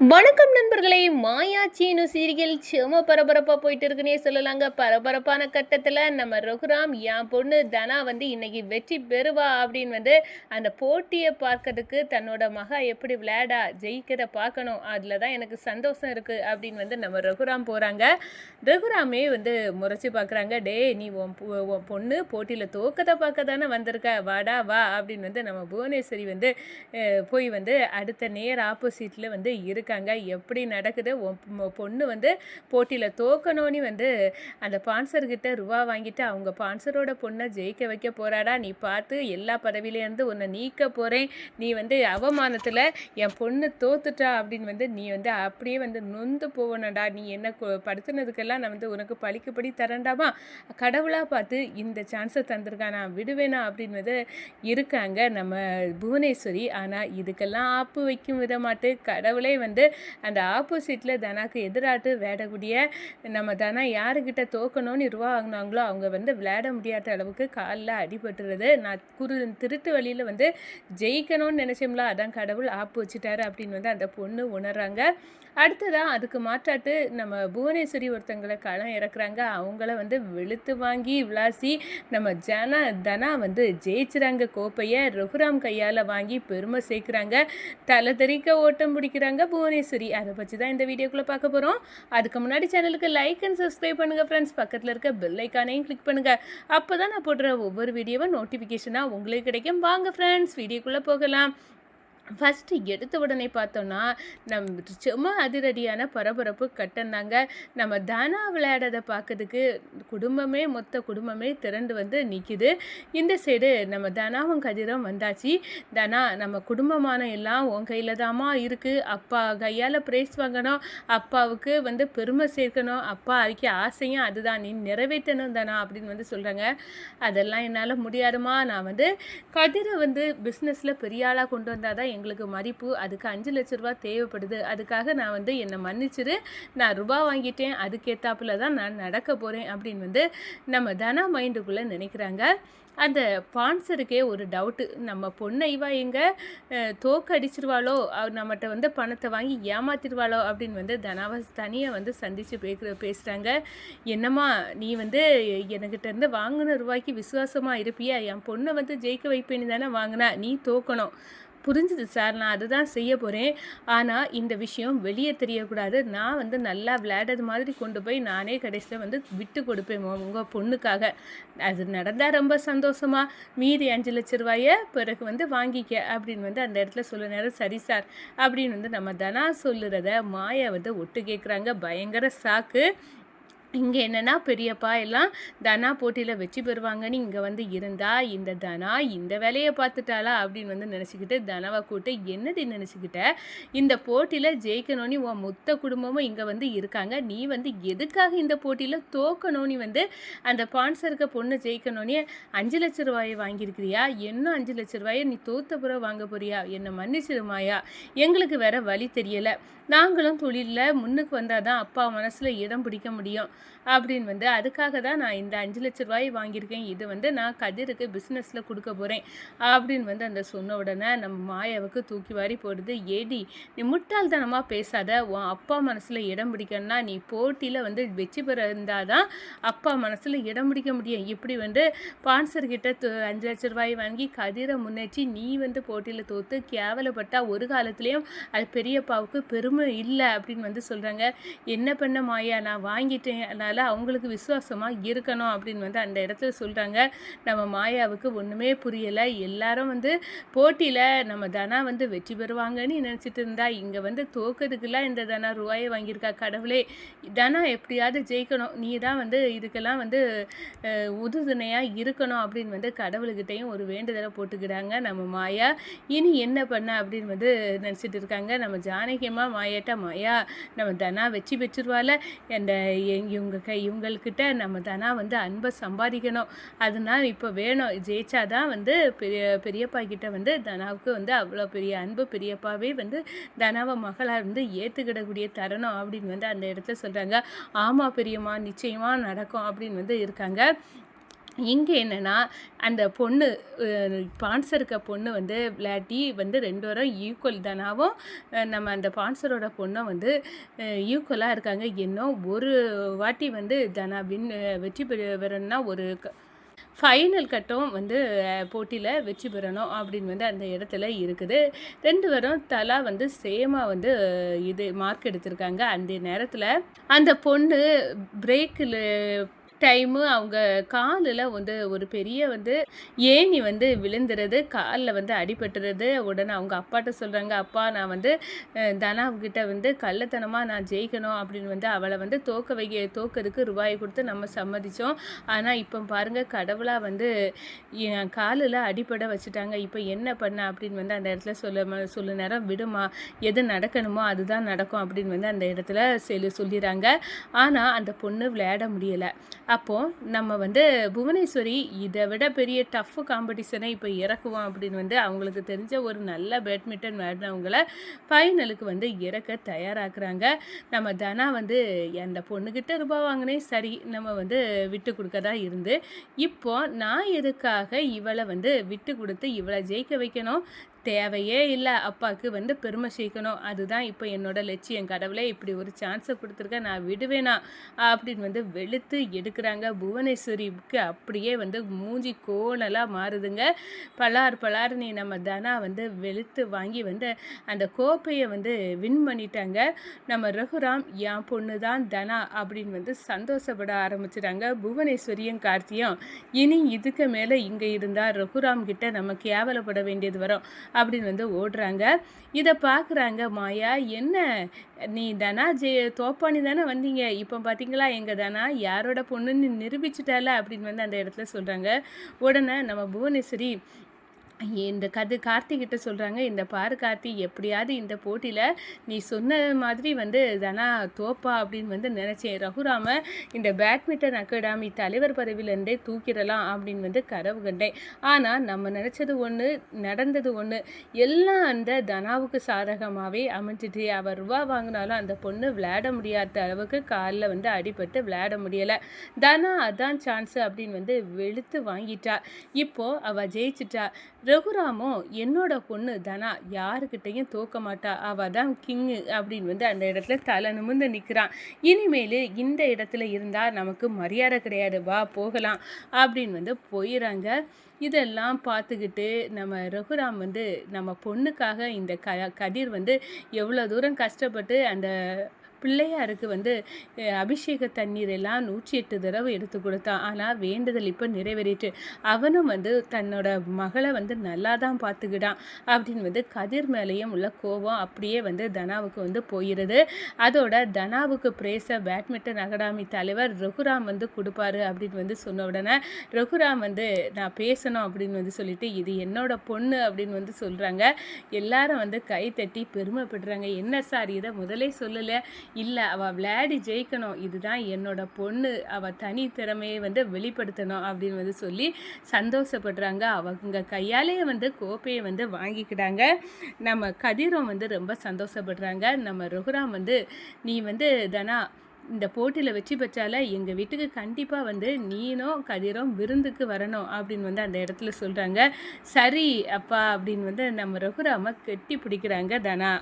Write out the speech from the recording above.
வணக்கம் நண்பர்களே. மாயா சீனு சீரியல் செம பரபரப்பாக போயிட்டு இருக்குன்னே சொல்லலாங்க. பரபரப்பான கட்டத்தில் நம்ம ரகுராம் என் பொண்ணு தனா வந்து இன்னைக்கு வெற்றி பெறுவா அப்படின்னு வந்து அந்த போட்டியை பார்க்கறதுக்கு தன்னோட மகா எப்படி விளையாடா ஜெயிக்கிறத பார்க்கணும். அதில் தான் எனக்கு சந்தோஷம் இருக்குது அப்படின்னு வந்து நம்ம ரகுராம் போகிறாங்க ரகுராமே வந்து முறைச்சி பார்க்குறாங்க. டே நீ உன் உன் பொண்ணு போட்டியில் தோக்கத்தை பார்க்க தானே வந்திருக்க? வாடா வா அப்படின்னு வந்து நம்ம புவனேஸ்வரி வந்து போய் வந்து அடுத்த நேர் ஆப்போசிட்டில் வந்து இருக்காங்க. எப்படி நடக்குது? பொண்ணு வந்து போட்டியில் தோக்கணும்னு வந்து அந்த பான்சர்கிட்ட ரூபா வாங்கிட்டு அவங்க பான்சரோட பொண்ணை ஜெயிக்க வைக்க போறாடா. நீ பார்த்து எல்லா பதவியிலேருந்து உன்னை நீக்க போகிறேன் நீ வந்து அவமானத்தில் என் பொண்ணு தோத்துட்டா அப்படின்னு வந்து நீ வந்து அப்படியே வந்து நொந்து போவனடா நீ என்ன கொ- படுத்துனதுக்கெல்லாம் நான் வந்து உனக்கு பழிக்குப்படி தரண்டாமா கடவுளாக பார்த்து இந்த சான்ஸை தந்திருக்கா. நான் விடுவேனா அப்படின்னு வந்து இருக்காங்க நம்ம புவனேஸ்வரி. ஆனால் இதுக்கெல்லாம் ஆப்பு வைக்கும் விதமாட்டு கடவுளே வந்து வந்து அந்த ஆப்போசிட்டில் தனாக்கு எதிராட்டு விளையாடக்கூடிய நம்ம தனா யாருக்கிட்ட தோக்கணும்னு உருவாகினாங்களோ அவங்க வந்து விளையாட முடியாத அளவுக்கு காலில் அடிபட்டுறது. நான் குரு திருட்டு வழியில் வந்து ஜெயிக்கணும்னு நினச்சோம்ல அதான் கடவுள் ஆப்பு வச்சுட்டாரு அப்படின்னு வந்து அந்த பொண்ணு உணர்றாங்க. அடுத்ததான் அதுக்கு மாற்றாட்டு நம்ம புவனேஸ்வரி ஒருத்தங்களை களம் இறக்குறாங்க. அவங்கள வந்து வெளுத்து வாங்கி விளாசி நம்ம ஜன தனா வந்து ஜெயிச்சுறாங்க. கோப்பையை ரகுராம் கையால் வாங்கி பெருமை சேர்க்குறாங்க. தலை தெறிக்க ஓட்டம் பிடிக்கிறாங்க புவனேஸ்வரி அதை பற்றி தான் இந்த வீடியோக்குள்ளே பார்க்க போகிறோம் அதுக்கு முன்னாடி சேனலுக்கு லைக் அண்ட் சப்ஸ்கிரைப் பண்ணுங்கள் ஃப்ரெண்ட்ஸ் பக்கத்தில் இருக்க பெல் ஐக்கானையும் கிளிக் பண்ணுங்கள் அப்போ தான் நான் போடுற ஒவ்வொரு வீடியோவும் நோட்டிஃபிகேஷனாக உங்களுக்கு கிடைக்கும். வாங்க ஃப்ரெண்ட்ஸ் வீடியோக்குள்ளே போகலாம். ஃபஸ்ட்டு எடுத்த உடனே பார்த்தோன்னா நம் சும்மா அதிரடியான பரபரப்பு கட்டந்தாங்க நம்ம தானா விளையாடதை பார்க்கறதுக்கு குடும்பமே மொத்த குடும்பமே திரண்டு வந்து நிற்கிது இந்த சைடு நம்ம தனாவும் கதிரும் வந்தாச்சு. தனா நம்ம குடும்பமான எல்லாம் உன் கையில் தாம்மா இருக்குது அப்பா கையால் ப்ரைஸ் வாங்கணும். அப்பாவுக்கு வந்து பெருமை சேர்க்கணும். அப்பா அதுக்கு ஆசையும் அதுதான். நீ நிறைவேற்றணும் தானா அப்படின்னு வந்து சொல்கிறாங்க அதெல்லாம் என்னால் முடியாதுமா நான் வந்து கதிரை வந்து பிஸ்னஸில் பெரிய ஆளாக கொண்டு வந்தால் தான் எங்களுக்கு மதிப்பு அதுக்கு அஞ்சு லட்ச ரூபா தேவைப்படுது. அதுக்காக நான் வந்து என்னை மன்னிச்சிரு. நான் ரூபா வாங்கிட்டேன் அதுக்கேற்றாப்புல தான் நான் நடக்க போகிறேன் அப்படின்னு வந்து நம்ம தனா மைண்டுக்குள்ளே நினைக்கிறாங்க. அந்த பான்சருக்கே ஒரு டவுட்டு நம்ம பொண்ணை இவா எங்க தோக்கடிச்சிருவாளோ? அவ நம்மகிட்ட வந்து பணத்தை வாங்கி ஏமாத்திடுவாளோ அப்படின்னு வந்து தனாவை தனியாக வந்து சந்தித்து பேசுகிற பேசுகிறாங்க என்னம்மா நீ வந்து என்கிட்ட இருந்து வாங்கின ரூபாய்க்கு விசுவாசமாக இருப்பியா? என் பொண்ணை வந்து ஜெயிக்க வைப்பேன்னு தானே வாங்கினா? நீ தோக்கணும். புரிஞ்சுது சார். நான் அதுதான் செய்ய போகிறேன் ஆனால் இந்த விஷயம் வெளியே தெரியக்கூடாது. நான் வந்து நல்லா விளையாடுறது மாதிரி கொண்டு போய் நானே கடைசியில் வந்து விட்டு கொடுப்பேன் உங்கள் பொண்ணுக்காக. அது நடந்தால் ரொம்ப சந்தோஷமாக மீதி அஞ்சு லட்ச ரூபாயை பிறகு வந்து வாங்கிக்க அப்படின்னு வந்து அந்த இடத்துல சொல்ல நேரம் சரி சார். அப்படின்னு வந்து நம்ம தனா சொல்லுறத மாயா வந்து ஒட்டு கேட்குறாங்க பயங்கர சாக்கு இங்கே என்னன்னா பெரியப்பா எல்லாம் தனா போட்டியில் வெற்றி பெறுவாங்கன்னு இங்கே வந்து இருந்தா இந்த தனா இந்த வேலையை பார்த்துட்டாளா அப்படின்னு வந்து நினச்சிக்கிட்டு தனவை கூட்டு என்னடி நினச்சிக்கிட்ட? இந்த போட்டியில் ஜெயிக்கணும்னு உன் மொத்த குடும்பமும் இங்கே வந்து இருக்காங்க. நீ வந்து எதுக்காக இந்த போட்டியில் தோக்கணும்னு வந்து அந்த பான்சருக்கு பொண்ணு ஜெயிக்கணும்னு அஞ்சு லட்ச ரூபாயை வாங்கியிருக்கிறியா? இன்னும் அஞ்சு லட்ச ரூபாயை நீ தோத்த பிறகு வாங்க போறியா? என்னை மன்னிச்சிருமாயா எங்களுக்கு வேற வழி தெரியலை. நாங்களும் தொழிலில் முன்னுக்கு வந்தால் தான் அப்பா மனசில் இடம் பிடிக்க முடியும். அப்படின்னு வந்து அதுக்காக தான் நான் இந்த அஞ்சு லட்ச ரூபாய் வாங்கியிருக்கேன். இது வந்து நான் கதிருக்கு பிஸ்னஸில் கொடுக்க போகிறேன் அப்படின்னு வந்து அந்த சொன்ன உடனே நம்ம மாயாவுக்கு தூக்கி வாரி போடுது. ஏடி நீ முட்டாள்தனமாக பேசாத. உன் அப்பா மனசில் இடம் பிடிக்கணும்னா நீ போட்டியில் வந்து வெற்றி பெற இருந்தால் தான் அப்பா மனசில் இடம் பிடிக்க முடியும். இப்படி வந்து பான்சர்கிட்ட து- அஞ்சு லட்ச ரூபாய் வாங்கி கதிரை முன்னேற்றி நீ வந்து போட்டியில் தோத்து கேவலப்பட்டால் ஒரு காலத்துலேயும் அது பெரியப்பாவுக்கு பெருமை இல்லை அப்படின்னு வந்து சொல்கிறாங்க என்ன பண்ண மாயா? நான் வாங்கிட்டேன். அதனால் அவங்களுக்கு விசுவாசமாக இருக்கணும் அப்படின்னு வந்து அந்த இடத்துல சொல்கிறாங்க நம்ம மாயாவுக்கு ஒன்றுமே புரியலை. எல்லாரும் வந்து போட்டியில் நம்ம தனா வந்து வெற்றி பெறுவாங்கன்னு நினச்சிட்டு இருந்தா இங்கே வந்து தோக்கிறதுக்கெல்லாம் இந்த தனா ரூபாயை வாங்கியிருக்கா கடவுளே. தனா எப்படியாவது ஜெயிக்கணும். நீ தான் வந்து இதுக்கெல்லாம் வந்து உறுதுணையாக இருக்கணும் அப்படின்னு வந்து கடவுள்கிட்டையும் ஒரு வேண்டுதலை போட்டுக்கிறாங்க நம்ம மாயா. இனி என்ன பண்ண அப்படின்னு வந்து நினச்சிட்டு இருக்காங்க. நம்ம ஜானகியம்மா மாயாட்டா மாயா நம்ம தனா வெற்றி பெற்றுருவால அந்த எங்- இவங்க கை இவங்கக்கிட்ட நம்ம தனா வந்து அன்பை சம்பாதிக்கணும். அதனால் இப்போ வேணும். ஜெயிச்சாதான் வந்து பெரிய பெரியப்பா கிட்ட வந்து தனாவுக்கு வந்து அவ்வளோ பெரிய அன்பு பெரியப்பாவே வந்து தனாவை மகளாக இருந்து ஏற்றுக்கிடக்கூடிய தருணம் அப்படின்னு வந்து அந்த இடத்துல சொல்கிறாங்க ஆமாம் பெரியம்மா நிச்சயமாக நடக்கும் அப்படின்னு வந்து இருக்காங்க. இங்கே என்னென்னா அந்த பொண்ணு பான்சர் இருக்க பொண்ணு வந்து விளையாட்டி வந்து ரெண்டு பேரும் ஈக்குவல் தானாவும் நம்ம அந்த பான்சரோட பொண்ணும் வந்து ஈக்குவலாக இருக்காங்க. இன்னும் ஒரு வாட்டி வந்து தனா வின் வெற்றி பெற பெறணும்னா ஒரு ஃபைனல் கட்டம் வந்து போட்டியில் வெற்றி பெறணும் அப்படின்னு வந்து அந்த இடத்துல இருக்குது. ரெண்டு பேரும் தலா வந்து சேமாக வந்து இது மார்க் எடுத்திருக்காங்க. அந்த நேரத்தில் அந்த பொண்ணு பிரேக்கில் டைமு அவங்க காலில் வந்து ஒரு பெரிய வந்து ஏணி வந்து விழுந்துறது காலில் வந்து அடிபட்டுறது உடனே அவங்க அப்பாட்ட சொல்கிறாங்க அப்பா நான் வந்து அஹ், தனாவுக்கிட்ட வந்து கள்ளத்தனமாக நான் ஜெயிக்கணும் அப்படின்னு வந்து அவளை வந்து தோக்க வைக்க தோக்கிறதுக்கு ரூபாய் கொடுத்து நம்ம சம்மதித்தோம் ஆனால் இப்போ பாருங்கள் கடவுளாக வந்து என் காலில் அடிபட வச்சுட்டாங்க. இப்போ என்ன பண்ண அப்படின்னு வந்து அந்த இடத்துல சொல்ல சொல்ல நேரம் விடுமா? எது நடக்கணுமோ அதுதான் நடக்கும் அப்படின்னு வந்து அந்த இடத்துல சொல்லி சொல்லிடுறாங்க. ஆனால் அந்த பொண்ணு விளையாட முடியலை. அப்போது நம்ம வந்து புவனேஸ்வரி இதை விட பெரிய டஃப் காம்படிஷனை இப்போ இறக்குவோம் அப்படின்னு வந்து அவங்களுக்கு தெரிஞ்ச ஒரு நல்ல பேட்மிண்டன் விளையாடினவங்கள ஃபைனலுக்கு வந்து இறக்க தயாராக்குறாங்க. நம்ம தனா வந்து அந்த பொண்ணுக்கிட்ட ரூபாய் வாங்கினே சரி நம்ம வந்து விட்டு கொடுக்க தான் இருந்து. இப்போ நான் எதுக்காக இவளை வந்து விட்டு கொடுத்து இவளை ஜெயிக்க வைக்கணும்? தேவையே இல்லை. அப்பாவுக்கு வந்து பெருமை சேர்க்கணும். அதுதான் இப்போ என்னோட லட்சியம். கடவுளே இப்படி ஒரு சான்ஸை கொடுத்துருக்கேன் நான் விடுவேனா? அப்படின்னு வந்து வெளுத்து எடுக்கிறாங்க. புவனேஸ்வரிக்கு அப்படியே வந்து மூஞ்சி கோணலாக மாறுதுங்க. பலார் பலார் நீ நம்ம தனா வந்து வெளுத்து வாங்கி வந்து அந்த கோப்பையை வந்து வின் பண்ணிட்டாங்க. நம்ம ரகுராம் என் பொண்ணு தான் தனா அப்படின்னு வந்து சந்தோஷப்பட ஆரம்பிச்சிட்டாங்க புவனேஸ்வரியும் கார்த்தியும். இனி இதுக்கு மேலே இங்கே இருந்தால் ரகுராம் கிட்ட நம்ம கேவலப்பட வேண்டியது வரும். அப்படின்னு வந்து ஓடுறாங்க. இதை பார்க்குறாங்க மாயா என்ன? நீ தனா ஜெய தோப்பானி தானே வந்தீங்க. இப்போ பார்த்தீங்களா எங்கள் தனா யாரோட பொண்ணுன்னு நிரூபிச்சிட்டால அப்படின்னு வந்து அந்த இடத்துல சொல்கிறாங்க உடனே நம்ம புவனேஸ்வரி இந்த கது கார்த்திகிட்ட சொல்கிறாங்க இந்த பாரு கார்த்தி எப்படியாவது இந்த போட்டியில் நீ சொன்ன மாதிரி வந்து தனா தோப்பா அப்படின்னு வந்து நினச்சேன். ரகுராம இந்த பேட்மிண்டன் அகாடமி தலைவர் பதவியிலேருந்தே தூக்கிடலாம் அப்படின்னு வந்து கனவு கண்டேன். ஆனால் நம்ம நினச்சது ஒன்று நடந்தது ஒன்று எல்லாம் அந்த தனாவுக்கு சாதகமாகவே அமைஞ்சிட்டு அவர் ரூபா வாங்கினாலும் அந்த பொண்ணு விளையாட முடியாத அளவுக்கு காலில் வந்து அடிபட்டு விளையாட முடியலை. தனா அதான் சான்ஸு அப்படின்னு வந்து வெளுத்து வாங்கிட்டா. இப்போ அவள் ஜெயிச்சிட்டா. ரகுராமோ என்னோட பொண்ணு தனா யாருக்கிட்டையும் தோக்க மாட்டா. அவள் தான் கிங்கு அப்படின்னு வந்து அந்த இடத்துல தலை நிமிர்ந்து நிற்கிறான் இனிமேல் இந்த இடத்துல இருந்தால் நமக்கு மரியாதை கிடையாது. வா போகலாம் அப்படின்னு வந்து போயிடறாங்க இதெல்லாம் பார்த்துக்கிட்டு நம்ம ரகுராம் வந்து நம்ம பொண்ணுக்காக இந்த க கதிர் வந்து எவ்வளோ தூரம் கஷ்டப்பட்டு அந்த பிள்ளையாருக்கு வந்து அபிஷேக தண்ணீர் எல்லாம் நூற்றி எட்டு தடவை எடுத்து கொடுத்தான் ஆனால் வேண்டுதல் இப்போ நிறைவேறிட்டு அவனும் வந்து தன்னோட மகளை வந்து நல்லா தான் பார்த்துக்கிட்டான் அப்படின்னு வந்து கதிர் மேலேயும் உள்ள கோபம் அப்படியே வந்து தனாவுக்கு வந்து போயிடுது அதோட தனாவுக்கு பிரேச பேட்மிண்டன் அகாடமி தலைவர் ரகுராம் வந்து கொடுப்பாரு அப்படின்னு வந்து சொன்ன உடனே ரகுராம் வந்து நான் பேசணும் அப்படின்னு வந்து சொல்லிட்டு இது என்னோட பொண்ணு அப்படின்னு வந்து சொல்கிறாங்க எல்லாரும் வந்து கை தட்டி பெருமைப்படுறாங்க. என்ன சார் இதை முதலே சொல்லலை? இல்லை அவள் விளையாடி ஜெயிக்கணும். இதுதான் என்னோட பொண்ணு. அவள் தனி திறமையை வந்து வெளிப்படுத்தணும் அப்படின்னு வந்து சொல்லி சந்தோஷப்படுறாங்க. அவங்க கையாலேயே வந்து கோப்பையை வந்து வாங்கிக்கிட்டாங்க. நம்ம கதிரும் வந்து ரொம்ப சந்தோஷப்படுறாங்க. நம்ம ரகுராம் வந்து நீ வந்து தனா இந்த போட்டியில் வெற்றி பெற்றால எங்கள் வீட்டுக்கு கண்டிப்பாக வந்து நீனும் கதிரும் விருந்துக்கு வரணும் அப்படின்னு வந்து அந்த இடத்துல சொல்கிறாங்க சரி அப்பா அப்படின்னு வந்து நம்ம ரகுராம கெட்டி பிடிக்கிறாங்க தனா.